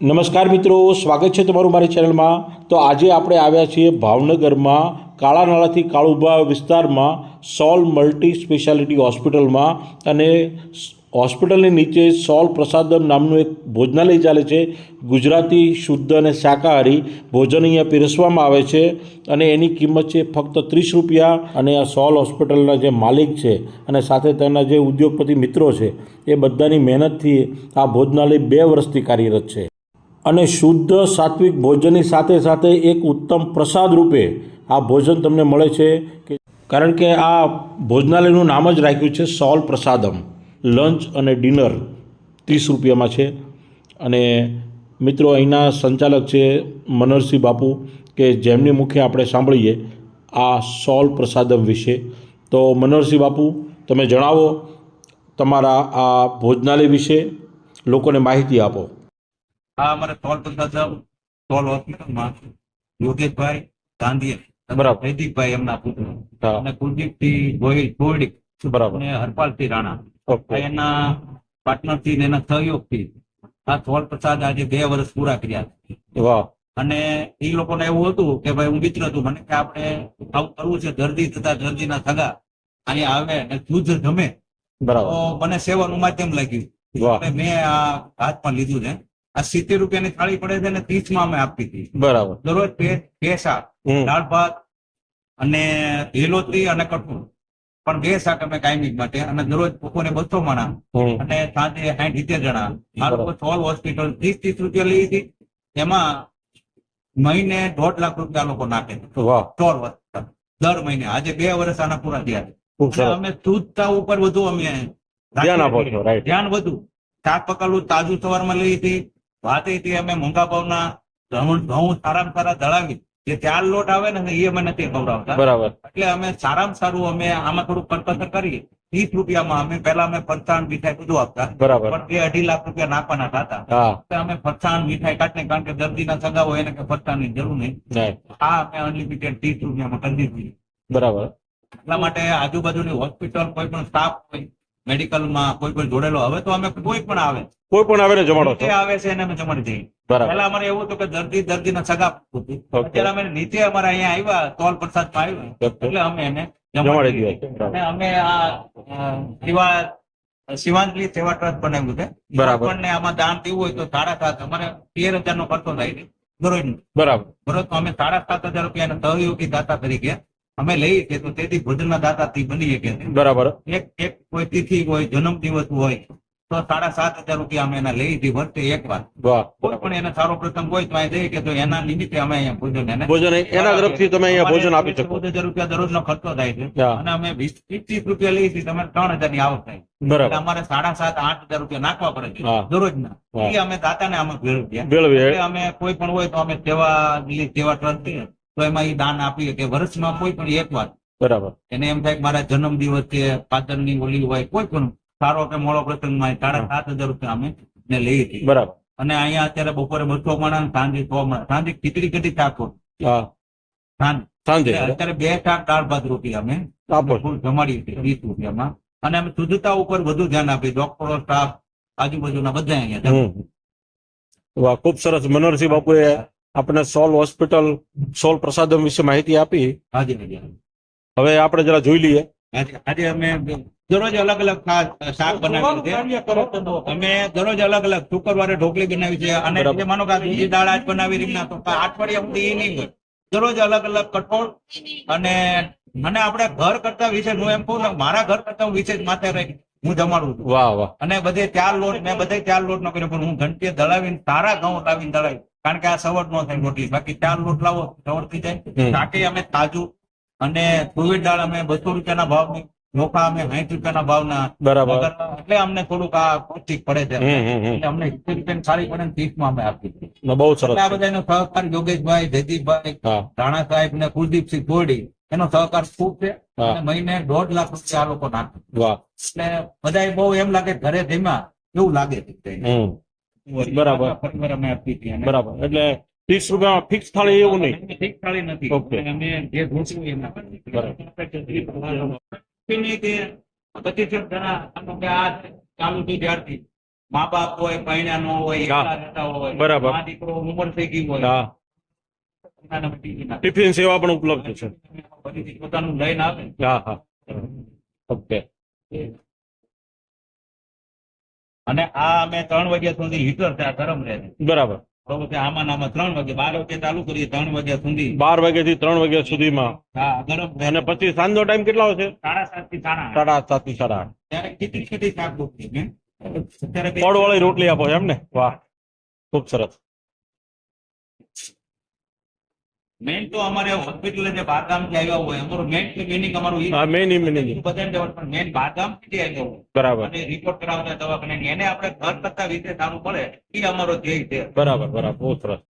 નમસ્કાર મિત્રો, સ્વાગત છે તમારું મારી ચેનલમાં. તો આજે આપણે આવ્યા છીએ ભાવનગરમાં, કાળા નાળાથી કાળુભા વિસ્તારમાં, સોલ મલ્ટી સ્પેશિયાલિટી હોસ્પિટલમાં અને હોસ્પિટલની નીચે સોલ પ્રસાદમ નામનું એક ભોજનાલય ચાલે છે. ગુજરાતી શુદ્ધ અને શાકાહારી ભોજન અહીંયા પીરસવામાં આવે છે અને એની કિંમત છે ફક્ત ત્રીસ રૂપિયા અને આ સોલ હોસ્પિટલના જે માલિક છે અને સાથે તેના જે ઉદ્યોગપતિ મિત્રો છે એ બધાની મહેનતથી આ ભોજનાલય બે વર્ષથી કાર્યરત છે. અને શુદ્ધ સાત્વિક ભોજનની સાથે સાથે એક ઉત્તમ પ્રસાદ રૂપે આ ભોજન તમને મળે છે કે કારણ કે આ ભોજનાલયનું નામ જ રાખ્યું છે સોલ પ્રસાદમ. લંચ અને ડિનર ત્રીસ રૂપિયામાં છે. અને મિત્રો, અહીંના સંચાલક છે મનોહરસિંહ બાપુ, કે જેમની મુખે આપણે સાંભળીએ આ સોલ પ્રસાદમ વિશે. તો મનોહરસિંહ બાપુ, તમે જણાવો તમારા આ ભોજનાલય વિશે, લોકોને માહિતી આપો. આ અમારે ટોલ પ્રસાદ ટોલ હોસ્પિટલમાં યોગેશભાઈ ગાંધી બરાબર. નૈતિકભાઈ એમના પુત્ર. અને કુલદીપસિંહ ગોહિલ ગોરડી બરાબર. અને હરપાલસિંહ રાણા. એના પાર્ટનરથી ને એના સહયોગથી આ ટોલ પ્રસાદ આજે બે વર્ષ પૂરા કર્યા વાહ. અને એ લોકોને એવું હતું કે ભાઈ હું મિત્ર હતું મને કે આપણે આવું કરવું છે દર્દી તથા દર્દીના સગા અહીંયા આવે ને શુદ્ધ જમે. બરાબર. મને સેવાનું માધ્યમ લાગ્યું. મેં આ હાથમાં લીધું છે. આ સિત્તેર રૂપિયાની થાળી પડે છે ને ત્રીસમાં અમે આપી હતી. બરાબર. દરરોજ બે શાક દાળ ભાત અને લીલોતરી અને કઠોળ. પણ બે શાક અમે કાયમી માટે અને દરરોજ બપોરે બસો માણા અને સાંજે સાઠ સિત્તેર જણા. આ લોકો સોલ હોસ્પિટલ ત્રીસ ત્રીસ રૂપિયા લઈ હતી. એમાં મહિને દોઢ લાખ રૂપિયા લોકો નાખે સોલ હોસ્પિટલ દર મહિને. આજે બે વર્ષ આના પૂરા થયા અને અમે શુદ્ધતા ઉપર વધુ અમે ધ્યાન આપો છો ધ્યાન વધુ. શાક પકડવું તાજું સવારમાં લઈ હતી. હતી અમે મોંઘા ભાવના ઘઉં સારામાં સારા દળાવી જે ચાર લોટ આવે ને એ અમે નથી ખવડાવતા. બરાબર. એટલે અમે સારામાં સારું અમે આમાં થોડું કરકસર કરીએ. ત્રીસ રૂપિયામાં અમે પેલા અમે ફરસાણ મીઠાઈ બધું આપતા. બરાબર. પણ બે અઢી લાખ રૂપિયા નાખવાના થતા. અમે ફરસાણ મીઠાઈ કાઢને કારણ કે દર્દીના સગા હોય એને કે ફરસાણની જરૂર નહીં. આ અમે અનલિમિટેડ ત્રીસ રૂપિયામાં કરી દીધી બરાબર. એટલા માટે આજુબાજુની હોસ્પિટલ કોઈ પણ સ્ટાફ હોય મેડિકલમાં કોઈ કોઈ જોડેલો હવે તો અમે કોઈ પણ આવે. કોઈ પણ આવે ને જમાડો નીચે આવે છે એને અમે જમાડી દઈએ. પહેલા અમારે એવું હતું કે દર્દી દર્દીના સગા અત્યારે અમે નીચે અમારે અહીંયા આવ્યા તોલ પ્રસાદ આવ્યા. Okay. એટલે અમે એને જમાડી દઈએ અને અમે આ સેવા શિવા શિવાંજલિ સેવા ટ્રસ્ટ બનાવ્યું છે. બરાબર. આપણને આમાં દાન દેવું હોય તો સાડા સાત અમારે તેર હજાર નો ખર્ચો થાય છે. દરરોજ બરાબર. બરોબર. અમે સાડા સાત હજાર રૂપિયા સહયોગી દાતા તરીકે અમે લઈએ છીએ તો તેથી ભોજનના દાતા થી બની શકીએ બરાબર. એક એક કોઈ તિથિ હોય જન્મ દિવસ હોય તો સાડા સાત હજાર રૂપિયા અમે એના લઈ હતી વર્ષે એક વાર. કોઈ પણ એના સારો પ્રસંગ હોય તો અહીં જઈએ કે તો એના નિમિત્તે અમે અહીંયા ભોજન એને ભોજન એના તરફથી તમે અહીંયા ભોજન આપી શકો. ચૌદ હજાર રૂપિયા દરરોજનો ખર્ચો થાય છે. અને અમે વીસ ત્રીસ રૂપિયા લઈએ છીએ તમે ત્રણ હજારની આવક થાય. બરાબર. અમારે સાડા સાત આઠ હજાર રૂપિયા નાખવા પડે છે દરરોજ ના એ અમે દાતાને આમાં ભેળવીએ. ભેળવી અમે કોઈ પણ હોય તો અમે સેવા સેવા ટ્રસ્ટ તો એમાં એ દાન આપીએ કે વર્ષમાં કોઈ પણ એક વાર. બરાબર. એને એમ થાય કે મારા જન્મ દિવસ છે ફાધરની ઓલી હોય કોઈ પણ સારો કે મોડો પ્રસંગમાં સાડા સાત હજાર રૂપિયા અમે ને લઈએ છીએ. બરાબર. અને અહીંયા અત્યારે બપોરે બસો માણા સાંજે સો માણા સાંજે ખીચડી કેટલી શાકો સાંજે. અત્યારે બે શાક દાળ ભાત રોટી અમે જમાડીએ છીએ વીસ રૂપિયામાં. અને અમે શુદ્ધતા ઉપર વધુ ધ્યાન આપીએ ડોક્ટરો સ્ટાફ આજુબાજુના બધા અહીંયા. વાહ ખૂબ સરસ. મનોહરસિંહ બાપુએ આપણે સોલ હોસ્પિટલ સોલ પ્રસાદમ વિશે માહિતી આપી. હવે આપણે જરા જોઈ લઈએ. આજે આજે અમે દરરોજ અલગ અલગ શાક બનાવી છે અમે દરરોજ અલગ અલગ શુક્રવારે ઢોકળી બનાવી છે અને જે માનો કે બીજી દાળ આજ બનાવી રીતના તો અઠવાડિયા સુધી એ નહીં હોય. દરરોજ અલગ અલગ કઠોળ અને મને આપણે ઘર કરતા વિશે હું એમ કહું મારા ઘર કરતા હું વિશેષ માથે રહી હું જમાડું છું. વાહ વાહ. અને બધે ચાર લોટ મેં બધે ચાર લોટ નો કર્યો પણ હું ઘંટીએ દળાવીને સારા ઘઉં લાવીને દળાવી કારણ કે આ સવર નો થાય રોટલી બાકી ચાર લોટ લાવો સવર થઈ જાય. હમ. અમે તાજું અને તુવેર દાળ અમે બસો રૂપિયાના ભાવની ચોખા અમે સાઠ રૂપિયાના ભાવના. બરાબર. એટલે અમને થોડુંક આ પૌષ્ટિક પડે છે. અમને સિત્તેર રૂપિયા સારી પડે ને ત્રીસમાં અમે આપી દીધી. બહુ સરસ આ બધાનો સહકાર યોગેશભાઈ જયદીપભાઈ રાણા સાહેબ ને કુલદીપસિંહ ગોરડી એનો સહકાર ખૂબ છે. મહિને દોઢ લાખ રૂપિયા આ લોકો નાખે. એટલે બધા બહુ એમ લાગે ઘરે ધીમા એવું લાગે છે. બરાબર. ફરીવાર અમે આપી હતી બરાબર એટલે ત્રીસ રૂપિયા ફિક્સ થાળી એવું નહીં ફિક્સ થાળી નથી ઓકે. અમે જે ઘૂંટવું એ એમ. બરાબર. ચાલુ થઈ ત્યારથી મા બાપ હોય પૈણા નો હોય. એકલા રહેતા હોય બરાબર. દીકરો ઉંમર થઈ ગઈ હોય ટિફિન સેવા પણ ઉપલબ્ધ છે પોતાનું લઈને આવે હા હા ઓકે અને આ અમે ત્રણ વાગ્યા સુધી હીટર ત્યાં ગરમ રહે છે. બરાબર. બરોબર આમાં આમાં ત્રણ વાગે બાર વાગે ચાલુ કરીએ ત્રણ વાગ્યા સુધી. બાર વાગ્યા થી ત્રણ વાગ્યા સુધીમાં. હા ગરમ અને પછી સાંજનો ટાઈમ કેટલો આવશે સાડા સાતથી સાડા સાડા સાતથી સાડા આઠ. ત્યારે ખીચડી ખીચડી શાક રોટલી મેં અત્યારે રોટલી આપો એમ ને? વાહ ખૂબ સરસ. મેન તો અમારે હોસ્પિટલ જે બાદામથી આવ્યા હોય અમારું મેન ક્લિનિક અમારું હા મેન બીજું બધાને જવાનું પણ મેન બાદામથી આવ્યા હોય. બરાબર. અને રિપોર્ટ કરાવતા દવાખાને એને આપણે ઘર કરતા વિશે સારું પડે એ અમારો ધ્યેય છે. બરાબર બરાબર. બહુ સરસ.